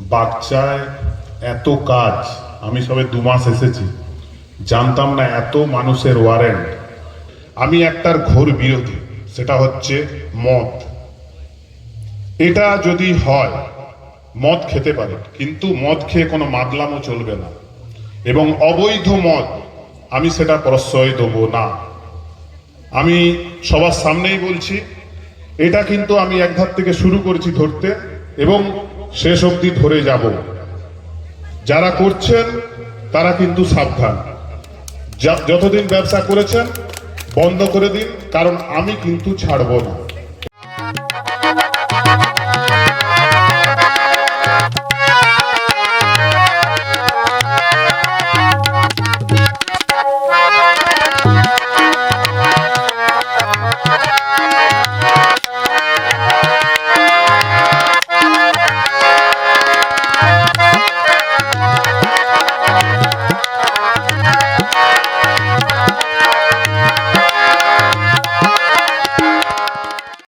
বাগচায় এত কাজ, আমি সবে দু মাস এসেছি। জানতাম না এত মানুষের ওয়ারেন্ট আমি একটার ঘোর বিরোধী, সেটা হচ্ছে মদ। এটা যদি হয়, মদ খেতে পারে, কিন্তু মদ খেয়ে কোনো মাদলামও চলবে না। এবং অবৈধ মদ, আমি সেটা প্রশ্রয় দেবো না। আমি সবার সামনেই বলছি, এটা কিন্তু আমি এক ধার থেকে শুরু করেছি ধরতে, এবং শেষ অবধি ধরে যাব। যারা করছেন, তারা কিন্তু সাবধান। যতদিন ব্যবসা করেছেন, বন্ধ করে দিন, কারণ আমি কিন্তু ছাড়ব না।